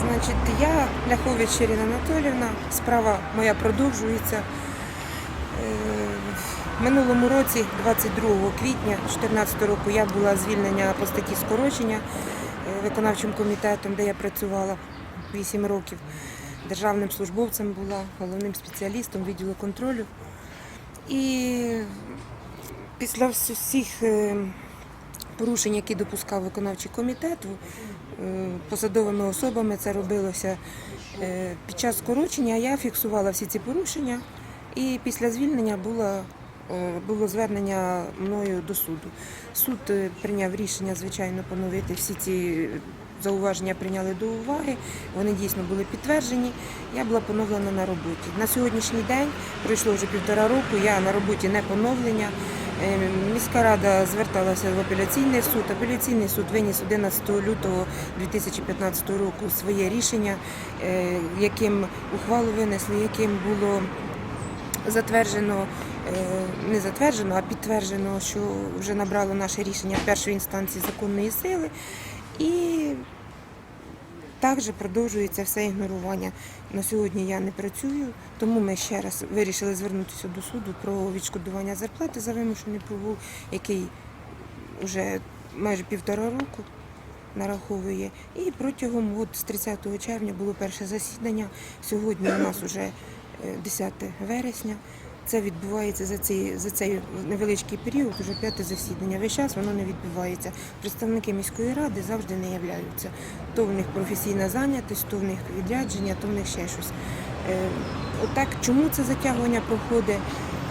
Значить, я Ляхович Ірина Анатолівна, справа моя продовжується. Е, минулому році, 22 квітня 2014 року, я була звільнена по статті скорочення е, виконавчим комітетом, де я працювала 8 років. Державним службовцем була, головним спеціалістом відділу контролю. І після всіх е, порушень, які допускав виконавчий комітет, посадовими особами це робилося е, під час скорочення. Я фіксувала всі ці порушення, і після звільнення було, е, було звернення мною до суду. Суд е, прийняв рішення, звичайно, поновити всі ці зауваження прийняли до уваги. Вони дійсно були підтверджені. Я була поновлена на роботі. На сьогоднішній день пройшло вже півтора року. Я на роботі не поновлення. Е, Міська рада зверталася в апеляційний суд. Апеляційний суд виніс 11 лютого 2015 року своє рішення, е, яким ухвалу винесли, яким було затверджено, е, не затверджено, а підтверджено, що вже набрало наше рішення першої інстанції законної сили. І також продовжується все ігнорування. На сьогодні я не працюю, тому ми ще раз вирішили звернутися до суду про відшкодування зарплати за вимушений прогул, який вже майже півтора року нараховує. І протягом от, з 30 червня було перше засідання. Сьогодні у нас вже 10 вересня. Це відбувається за цей, за цей невеличкий період, уже п'яте засідання. Весь час воно не відбувається. Представники міської ради завжди не являються. То в них професійна зайнятість, то в них відрядження, то в них ще щось. Е, Отак, чому це затягування проходить?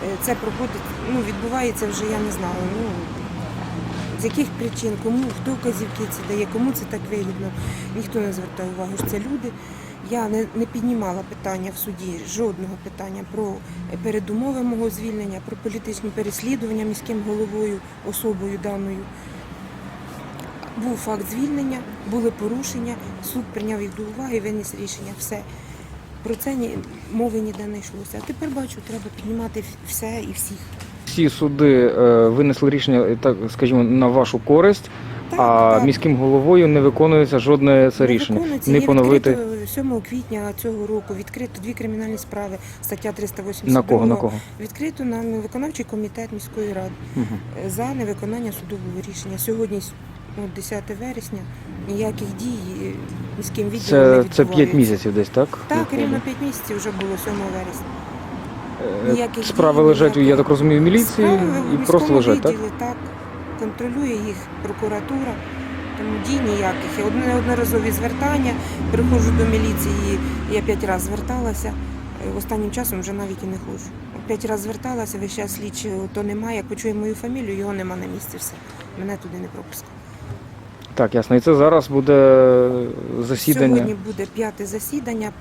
Е, Це проходить, ну, відбувається вже, я не знаю. Ну, з яких причин, кому, хто вказівки це дає, кому це так вигідно, ніхто не звертає увагу, це люди. Я не, не піднімала питання в суді, жодного питання про передумови мого звільнення, про політичні переслідування міським головою, особою даною. Був факт звільнення, були порушення, суд прийняв їх до уваги, виніс рішення. Все. Про це ні, мови ніде не йшлося. А тепер бачу, треба піднімати все і всіх. Всі суди е, винесли рішення, так скажімо, на вашу користь, а міським головою не виконується жодне це рішення. Не поновити 7 квітня цього року відкрито дві кримінальні справи, стаття 382. на кого на кого. Відкрито на виконавчий комітет міської ради е, за невиконання судового рішення. Сьогодні ну, 10 вересня, ніяких дій е, міським відділом Це, відбувається. це 5 місяців десь, так? Так, рівно 5 місяців вже було 7 вересня. Е, ніяких Справи дій, лежать, ніякого. я так розумію, в міліції Справи і просто лежать, так? так? Контролює їх прокуратура. Тому дій ніяких. Одне- Неодноразові звертання. Приходжу до міліції, я п'ять разів зверталася. Е, Останнім часом вже навіть і не ходжу. П'ять разів зверталася, весь час слідчого то немає. Як почує мою фамілію, його нема на місці. Все. Мене туди не пропускають. Так, ясно. І це зараз буде засідання. Сьогодні буде п'яте засідання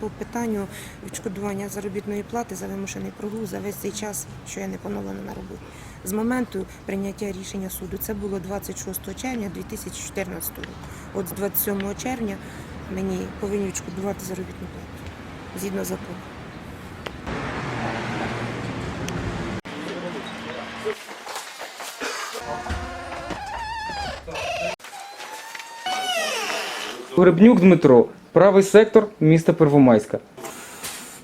по, питанню відшкодування заробітної плати за вимушений прогул за весь цей час, що я не поновлена на роботі. З моменту прийняття рішення суду це було 26 червня 2014 року. От з 27 червня мені повинні відшкодувати заробітну плату згідно закону. Гребнюк Дмитро, правий сектор міста Первомайська.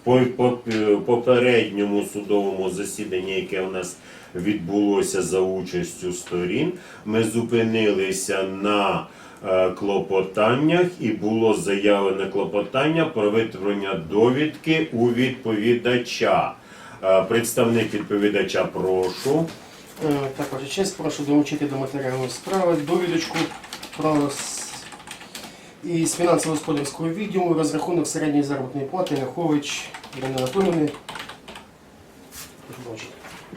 По по- попередньому судовому засіданні, яке у нас відбулося за участю сторін, ми зупинилися на е, клопотаннях і було заявлене клопотання про витворення довідки у відповідача. Е, Представник відповідача, прошу. Е, Так, ваша честь, прошу долучити до матеріалу справи довідочку про із фінансово-господарського відділу розрахунок середньої заробітної плати Ляхович Ірини Анатоліївни.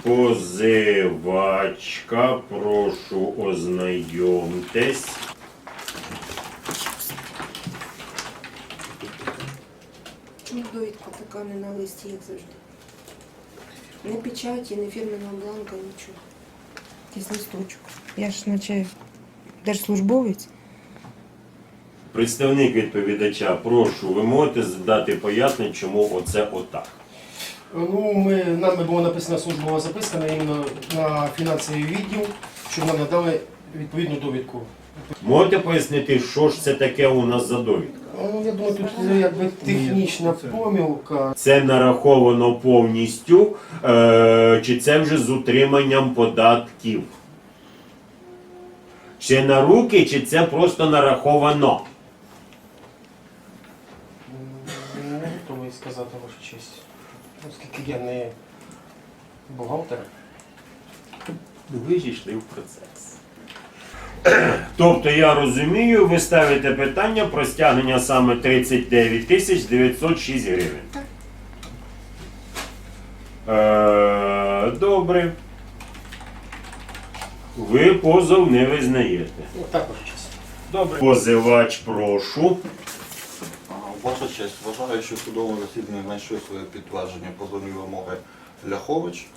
Позивачка, прошу ознайомтесь. Чому довідка така не на листі, як завжди? Не печаті, не фірменного бланка, нічого. Якийсь листочок. Я ж наче держслужбовець. Представник відповідача, прошу, ви можете дати пояснення, чому оце отак. Ну, ми, нами була написана службова записка на, іменно на фінансовий відділ, щоб нам надали відповідну довідку. Можете пояснити, що ж це таке у нас за довідка? Ну, я думаю, тут якби технічна помилка. Це нараховано повністю, е, чи це вже з утриманням податків? Чи на руки, чи це просто нараховано? Я не бухгалтер. Ви ж йшли в процес. Тобто я розумію, ви ставите питання про стягнення саме 39 тисяч 906 гривень. Так. Е, добре. Ви позов не визнаєте. Ну, так, ваша. Добре. Позивач, прошу. Ваша честь, вважаю, що в судовому засіданні знайшли своє підтвердження позовні вимоги Ляхович.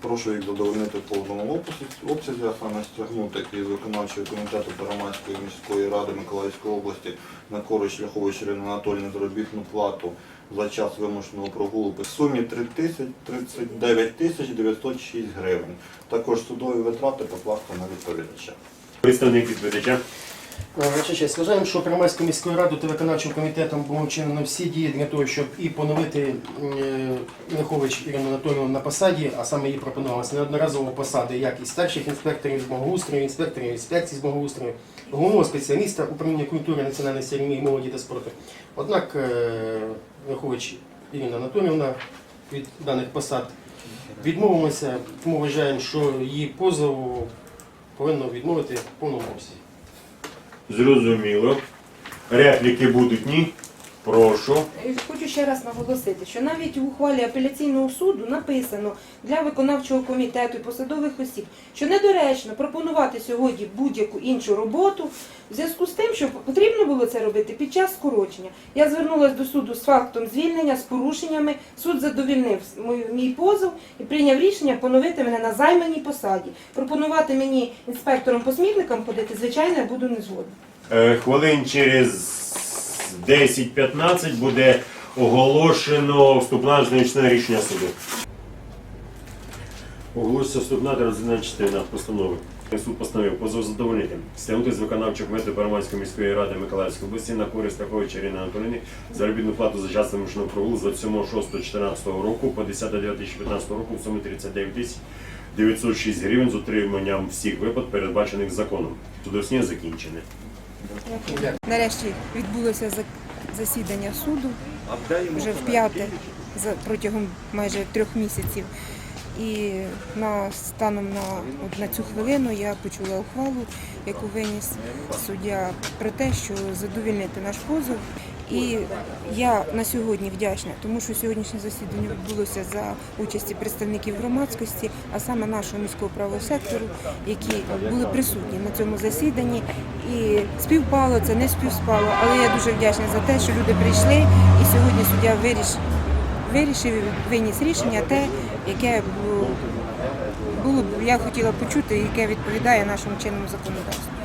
Прошу їх задовольнити в повному обсязі, а саме стягнути із виконавчого комітету Параматської міської ради Миколаївської області на користь Ляхович Ірини Анатольовни заробітну плату за час вимушеного прогулу в сумі 3 тисяч 39 тисяч 906 гривень. Також судові витрати покласти на відповідача. Представник відповідача. Е, Ваша честь, вважаємо, що Приморською міською радою та виконавчим комітетом було вчинено всі дії для того, щоб і поновити е, Ірину Анатолійовну на посаді, а саме їй пропонувалися неодноразово посади, як і старших інспекторів з благоустрою, інспекторів інспекції з благоустрою, головного спеціаліста управління культури, національної сім'ї, молоді та спорту. Однак е, Ірина Анатолійовна від даних посад відмовилася, тому вважаємо, що її позов повинно відмовити в повному обсязі. Зрозуміло. Репліки будуть ні. Прошу. Е, Хочу ще раз наголосити, що навіть у ухвалі апеляційного суду написано для виконавчого комітету і посадових осіб, що недоречно пропонувати сьогодні будь-яку іншу роботу в зв'язку з тим, що потрібно було це робити під час скорочення. Я звернулася до суду з фактом звільнення з порушеннями. Суд задовільнив мій- позов і прийняв рішення поновити мене на займаній посаді. Пропонувати мені інспектором-посмітникам ходити, звичайно, я буду не згодна. Е, Хвилин через 10-15 буде оголошено вступна значне рішення суду. Оголоситься вступна та розглядна частина постанови. Суд постановив позов задовольнити. Стягнути з виконавчого комітету Параманської міської ради Миколаївської області на користь Страховича Ірини Анатоліни заробітну плату за час вимушеного прогулу з 27.06.14 року по 10.09.2015 року в сумі 39 тисяч 906 гривень з утриманням всіх виплат, передбачених законом. Судовсні закінчене. Нарешті відбулося за- засідання суду вже в п'яте протягом майже трьох місяців. І на станом на, от на цю хвилину я почула ухвалу, яку виніс суддя про те, що задовільнити наш позов. І я на сьогодні вдячна, тому що сьогоднішнє засідання відбулося за участі представників громадськості, а саме нашого міського правого сектору, які були присутні на цьому засіданні. І співпало це, не співпало, але я дуже вдячна за те, що люди прийшли, і сьогодні суддя вирішив, вирішив виніс рішення те, яке було, було я хотіла почути, яке відповідає нашому чинному законодавству.